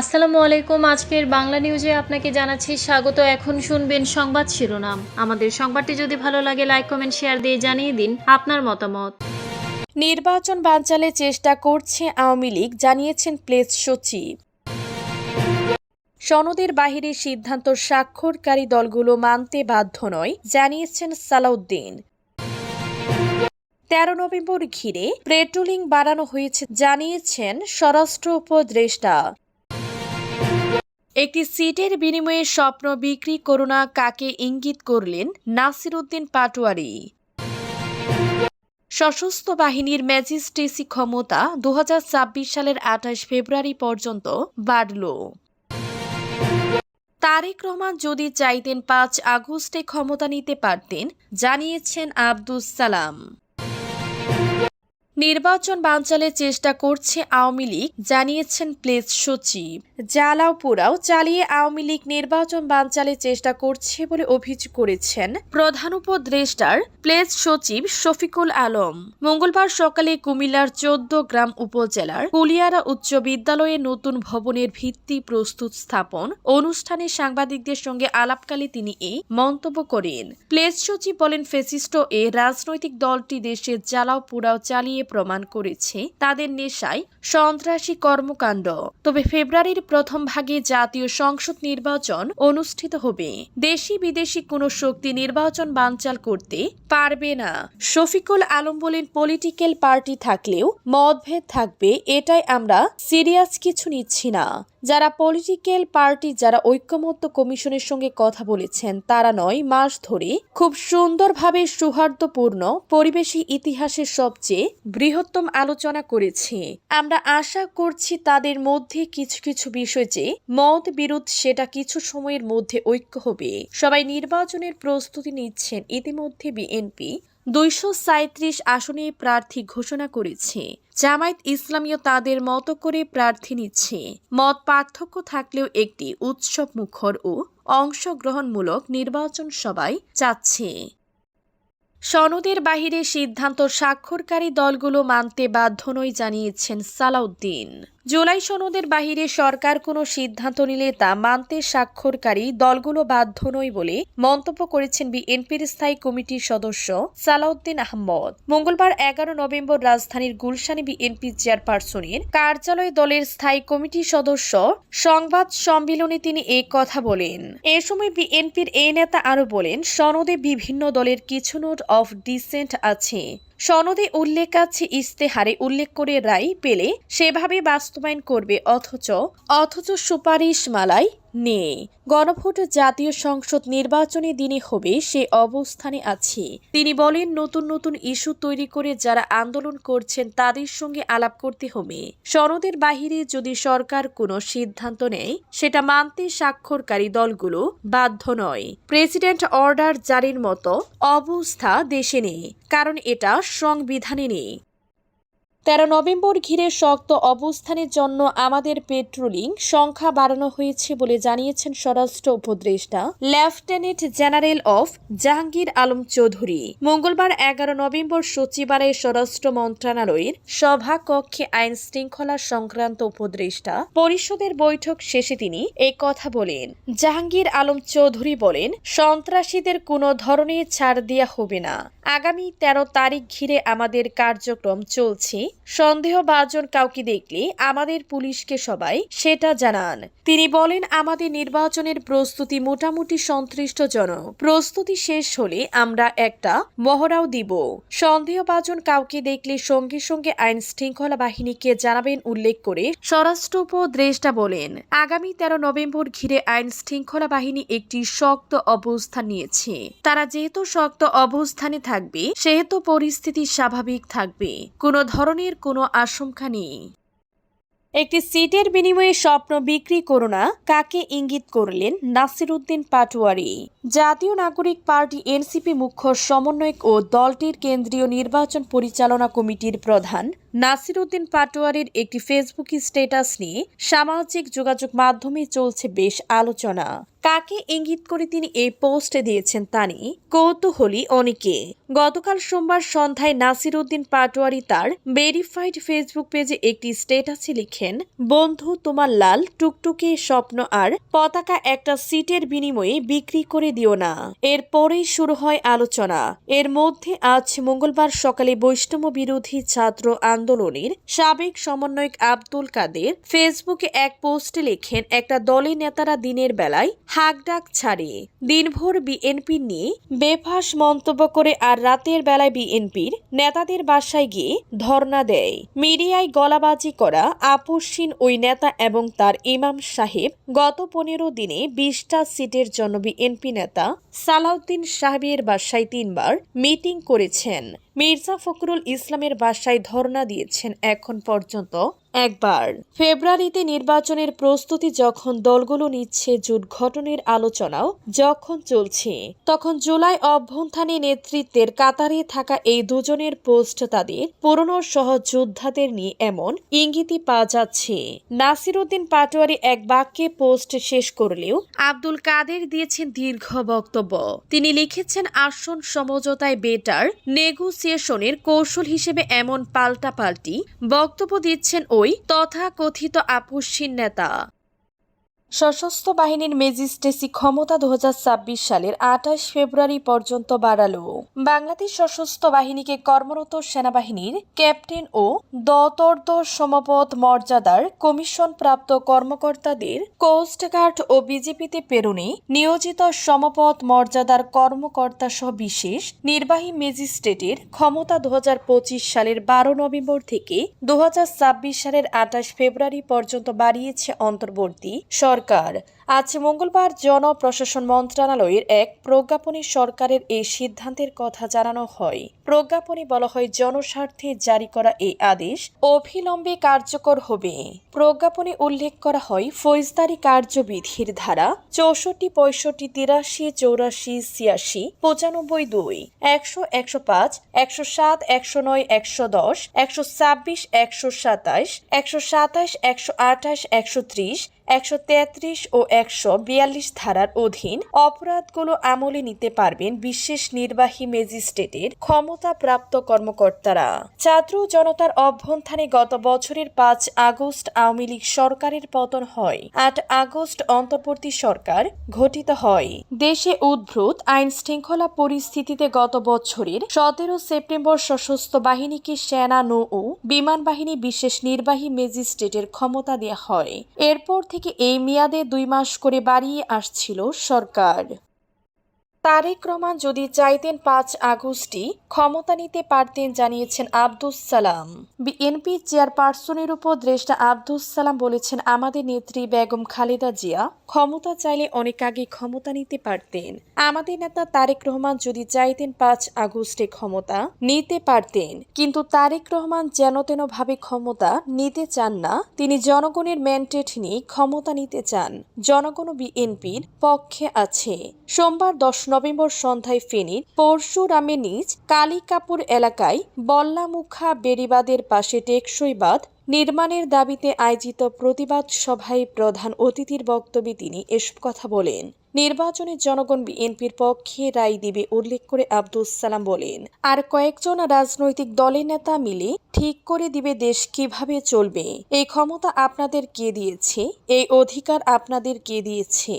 আসসালামু আলাইকুম। আজকের বাংলা নিউজে আপনাকে জানাচ্ছি স্বাগত। এখন শুনবেন সংবাদ শিরোনাম। আমাদের সংবাদটি যদি ভালো লাগে, লাইক, কমেন্ট, শেয়ার দিয়ে জানিয়ে দিন আপনার মতামত। নির্বাচন বানচালে চেষ্টা করছে আওয়ামী লীগ, জানিয়েছেন প্লেস সচিব। সনদের বাহিরে সিদ্ধান্ত স্বাক্ষরকারী দলগুলো মানতে বাধ্য নয়, জানিয়েছেন সালাউদ্দিন। তেরো নভেম্বর ঘিরে পেট্রোলিং বাড়ানো হয়েছে, জানিয়েছেন স্বরাষ্ট্র উপদেষ্টা। একটি সিটের বিনিময়ে স্বপ্ন বিক্রি করোনা কাকে ইঙ্গিত করলেন নাসির উদ্দিন পাটোয়ারি। সশস্ত্র বাহিনীর ম্যাজিস্ট্রেসি ক্ষমতা দু হাজার ছাব্বিশ সালের আঠাশ ফেব্রুয়ারি পর্যন্ত বাড়ল। তারেক রহমান যদি চাইতেন পাঁচ আগস্টে ক্ষমতা নিতে পারতেন, জানিয়েছেন আব্দুস সালাম। নির্বাচন বানচালের চেষ্টা করছে আওয়ামী লীগ, জানিয়েছেন প্লেস সচিব। জ্বালাও চালিয়ে আওয়ামী লীগ নির্বাচন বানচালের চেষ্টা করছে বলে অভিযোগ করেছেন প্রধান উপদেষ্টার প্লেস সচিব শফিকুল আলম। মঙ্গলবার সকালে কুমিল্লার চোদ্দ গ্রাম উপজেলার কুলিয়ারা উচ্চ বিদ্যালয়ে নতুন ভবনের ভিত্তি প্রস্তুত স্থাপন অনুষ্ঠানে সাংবাদিকদের সঙ্গে আলাপকালে তিনি এই মন্তব্য করেন। প্লেস সচিব বলেন, ফেসিস্ট এ রাজনৈতিক দলটি দেশে জ্বালাও চালিয়ে প্রমাণ করেছে তাদের নেশায় সন্ত্রাসী কর্মকাণ্ড। তবে ফেব্রুয়ারির প্রথম ভাগে জাতীয় সংসদ নির্বাচন অনুষ্ঠিত হবে। দেশি বিদেশি কোনো শক্তি নির্বাচন বানচাল করতে পারবে না। শফিকুল আলম বলেন, পলিটিক্যাল পার্টি থাকলেও মতভেদ থাকবে, এটাই আমরা সিরিয়াস কিছু নিচ্ছি না। যারা পলিটিক্যাল পার্টি, যারা ঐক্যমত্য কমিশনের সঙ্গে কথা বলেছেন, তারা নয়, মাস ধরে খুব সুন্দরভাবে সৌহার্দ্যপূর্ণ পরিবেশী ইতিহাসের সবচেয়ে বৃহত্তম আলোচনা করেছে। আমরা আশা করছি তাদের মধ্যে কিছু কিছু বিষয় যে মত বিরোধ সেটা কিছু সময়ের মধ্যে ঐক্য হবে। সবাই নির্বাচনের প্রস্তুতি নিচ্ছেন। ইতিমধ্যে বিএনপি দুইশো আসনে প্রার্থী ঘোষণা করেছে। জামায়াত ইসলামীয় তাদের মতো করে প্রার্থী নিচ্ছে। মত পার্থক্য থাকলেও একটি উৎসব মুখর ও অংশগ্রহণমূলক নির্বাচন সবাই চাচ্ছে সনদের বাহিরে সিদ্ধান্ত স্বাক্ষরকারী দলগুলো মানতে বাধ্য নয় জানিয়েছেন সালাউদ্দিন। জুলাই সনদের বাহিরে সরকার কোনো সিদ্ধান্ত নিলে তা মানতে স্বাক্ষরকারী দলগুলো বাধ্য নয় বলে মন্তব্য করেছেন বিএনপির স্থায়ী কমিটির সদস্য সালাউদ্দিন আহমদ। মঙ্গলবার এগারো নভেম্বর রাজধানীর গুলশানে বিএনপি চেয়ারপারসনের কার্যালয়ে দলের স্থায়ী কমিটির সদস্য সংবাদ সম্মেলনে তিনি এ কথা বলেন। এ সময় বিএনপির এই নেতা আরও বলেন, সনদে বিভিন্ন দলের কিছু নোট অফ ডিসেন্ট আছে। সনদে উল্লেখ আছে ইস্তেহারে উল্লেখ করে রায় পেলে সেভাবে বাস্তবায়ন করবে অথচ অথচ সুপারিশ মালায় নেই। গণভোট জাতীয় সংসদ নির্বাচনী দিনে হবে সে অবস্থানে আছে। তিনি বলেন, নতুন নতুন ইস্যু তৈরি করে যারা আন্দোলন করছেন তাদের সঙ্গে আলাপ করতে হবে। সনদের বাহিরে যদি সরকার কোনো সিদ্ধান্ত নেয়, সেটা মানতে স্বাক্ষরকারী দলগুলো বাধ্য নয়। প্রেসিডেন্ট অর্ডার জারির মতো অবস্থা দেশে নেই, কারণ এটা সংবিধানে নেই। তেরো নভেম্বর ঘিরে শক্ত অবস্থানের জন্য আমাদের পেট্রোলিং সংখ্যা বাড়ানো হয়েছে বলে জানিয়েছেন স্বরাষ্ট্র উপদেষ্টা, লেফটেন্যান্ট জেনারেল অফ জাহাঙ্গীর আলম চৌধুরী। মঙ্গলবার এগারো নভেম্বর সচিবালয়ে স্বরাষ্ট্র মন্ত্রণালয়ের সভা কক্ষে আইন শৃঙ্খলা সংক্রান্ত উপদেষ্টা পরিষদের বৈঠক শেষে তিনি এই কথা বলেন। জাহাঙ্গীর আলম চৌধুরী বলেন, সন্ত্রাসীদের কোনো ধরনের ছাড় দেওয়া হবে না। আগামী তেরো তারিখ ঘিরে আমাদের কার্যক্রম চলছে। সন্দেহভাজন কাউকে দেখলে আমাদের পুলিশকে সবাই সেটা জানান। তিনি বলেন, আমাদের নির্বাচনের প্রস্তুতি মোটামুটি সন্তুষ্টজনক। প্রস্তুতি শেষ হলে আমরা একটা মহড়াও দিব। সন্দেহভাজন কাউকে দেখলে সঙ্গে সঙ্গে আইন শৃঙ্খলা বাহিনীকে জানাবেন উল্লেখ করে স্বরাষ্ট্র উপদেষ্টা বলেন, আগামী তেরো নভেম্বর ঘিরে আইন শৃঙ্খলা বাহিনী একটি শক্ত অবস্থান নিয়েছে। তারা যেহেতু শক্ত অবস্থানে থাকবে, সেহেতু পরিস্থিতি স্বাভাবিক থাকবে। কোনো ধরনের কোনো আশঙ্কা নেই। একটি সিটের বিনিময়ে স্বপ্ন বিক্রি করো না, কাকে ইঙ্গিত করলেন নাসির উদ্দিন পাটোয়ারি। জাতীয় নাগরিক পার্টি এনসিপি মুখ্য সমন্বয়ক ও দলটির কেন্দ্রীয় নির্বাচন পরিচালনা কমিটির প্রধান নাসির উদ্দিন পাটোয়ারির একটি ফেসবুক স্ট্যাটাস নিয়ে সামাজিক যোগাযোগ মাধ্যমে চলছে বেশ আলোচনা। কাকে ইঙ্গিত করে তিনি এই পোস্টে দিয়েছেন তা নিয়ে কৌতূহলী অনেকে। গতকাল সোমবার সন্ধ্যায় নাসির উদ্দিন পাটোয়ারি তার ভেরিফাইড ফেসবুক পেজে একটি স্টেটাসে লিখেন, বন্ধু, তোমার লাল, টুকটুকে স্বপ্ন আর পতাকা একটা সিটের বিনিময়ে বিক্রি করে দিও না। এরপরেই শুরু হয় আলোচনা। এর মধ্যে আজ মঙ্গলবার সকালে বৈষ্ণব বিরোধী ছাত্র আন্দোলনের সাবেক সমন্বয়ক আব্দুল কাদের ফেসবুকে এক পোস্টে লেখেন, একটা দলের নেতারা দিনের বেলায় হাকডাক ছাড়ে দিনভর বিএনপি নিয়ে বেফাস মন্তব্য করে আর রাতের বেলায় বিএনপির নেতাদের বাসায় গিয়ে ধর্ণা দেয়। মিডিয়ায় গলাবাজি করা আপসহীন ওই নেতা এবং তার ইমাম সাহেব গত পনেরো দিনে বিশটা সিটের জন্য বিএনপি নেতা সালাউদ্দিন সাহেবের বাসায় তিনবার মিটিং করেছেন। মির্জা ফখরুল ইসলামের বাসায় ধর্ণা দিয়েছেন এখন পর্যন্ত। একবার। ফেব্রুয়ারিতে নির্বাচনের প্রস্তুতি যখন দলগুলো নিচ্ছে জোট গঠনের আলোচনাও যখন চলছে, তখন জুলাই অভ্যন্থানে নেতৃত্বের কাতারে থাকা এই দুজনের পোস্ট তাদের পুরনো সহযোদ্ধাদের নিয়ে এমন ইঙ্গিতই পাওয়া যাচ্ছে। নাসিরউদ্দিন পাটোয়ারি এক বাক্যে পোস্ট শেষ করলেও আব্দুল কাদের দিয়েছেন দীর্ঘ বক্তব্য। তিনি লিখেছেন, আসন সমঝোতায় বেটার নেগোসিয়েশনের কৌশল হিসেবে এমন পাল্টাপাল্টি বক্তব্য দিচ্ছেন ওই তথাকথিত আপসীন নেতা। সশস্ত্র বাহিনীর ম্যাজিস্ট্রেসি ক্ষমতা দু সালের আঠাশ ফেব্রুয়ারি পর্যন্ত বাড়ালো। বাংলাদেশ সশস্ত্র বাহিনীকে কর্মরত সেনাবাহিনীর ক্যাপ্টেন ও দতর্দ সমপদ মর্যাদার কমিশন প্রাপ্ত কর্মকর্তাদের কোস্টগার্ড ও বিজেপিতে প্রেরণে নিয়োজিত সমপদ মর্যাদার কর্মকর্তা সহ বিশেষ নির্বাহী ম্যাজিস্ট্রেটের ক্ষমতা দু হাজার পঁচিশ সালের বারো নভেম্বর থেকে দু হাজার ছাব্বিশ সালের আঠাশ ফেব্রুয়ারি পর্যন্ত বাড়িয়েছে অন্তর্বর্তী সরকার। সরকার আজ মঙ্গলবার জনপ্রশাসন মন্ত্রণালয়ের এক প্রজ্ঞাপনে সরকারের এই সিদ্ধান্তের কথা জানানো হয়। প্রজ্ঞাপনে বলা হয়, জনস্বার্থে জারি করা এই আদেশ অবিলম্বে কার্যকর হবে। প্রজ্ঞাপনে উল্লেখ করা হয়, ফৌজদারি কার্যবিধির ধারা চৌষট্টি, পঁয়ষট্টি, তিরাশি, চৌরাশি, ছিয়াশি, পঁচানব্বই দুই, একশো একশো পাঁচ, একশো সাত, একশো নয়, একশো দশ, একশো ছাব্বিশ, একশো সাতাশ একশো সাতাশ, একশো আঠাশ, একশো ত্রিশ, একশো তেত্রিশ ও একশো বিয়াল্লিশ ধারার অধীন অপরাধগুলো আমলে নিতে পারবেন বিশেষ নির্বাহী ম্যাজিস্ট্রেটের ক্ষমতাপ্রাপ্ত কর্মকর্তারা। ছাত্র জনতার অভ্যন্থানে গত বছরের পাঁচ আগস্ট আওয়ামী লীগ সরকারের পতন হয়। আট আগস্ট অন্তর্বর্তী সরকার ঘটিত হয়। দেশে উদ্ভূত আইন শৃঙ্খলা পরিস্থিতিতে গত বছরের সতেরো সেপ্টেম্বর সশস্ত্র বাহিনীকে সেনা নৌ ও বিমান বাহিনী বিশেষ নির্বাহী ম্যাজিস্ট্রেটের ক্ষমতা দেওয়া হয়। এরপর থেকে এই মেয়াদে দুই মাস করে বাড়িয়ে আসছিল সরকার। তারেক রহমান যদি চাইতেন পাঁচ আগস্টই ক্ষমতা নিতে পারতেন জানিয়েছেন আব্দুস সালাম। বিএনপি চেয়ারপারসনের উপর দ্রেষ্টা আব্দুস সালাম বলেছেন, আমাদের নেত্রী বেগম খালেদা জিয়া ক্ষমতা চাইলে অনেক আগে ক্ষমতা নিতে পারতেন। আমাদের নেতা তারেক রহমান যদি চাইতেন পাঁচ আগস্টে ক্ষমতা নিতে পারতেন। কিন্তু তারেক রহমান যেন তেন ভাবে ক্ষমতা নিতে চান না, তিনি জনগণের ম্যান্ডেট নিয়ে ক্ষমতা নিতে চান। জনগণ বিএনপির পক্ষে আছে। সোমবার দশ নভেম্বর সন্ধ্যায় ফেনীর পরশুরামে নিজ কালিকাপুর এলাকায় বল্লামুখা বেড়িবাদের পাশে টেকসই বাঁধ নির্মাণের দাবিতে আয়োজিত প্রতিবাদ সভায় প্রধান অতিথির বক্তব্যে তিনি এসব কথা বলেন। নির্বাচনে জনগণ বিএনপির পক্ষে রায় দিবে উল্লেখ করে আব্দুস সালাম বলেন। আর কয়েকজন রাজনৈতিক দলের নেতা মিলে ঠিক করে দিবে দেশ কীভাবে চলবে? এই ক্ষমতা আপনাদের কে দিয়েছে? এই অধিকার আপনাদের কে দিয়েছে?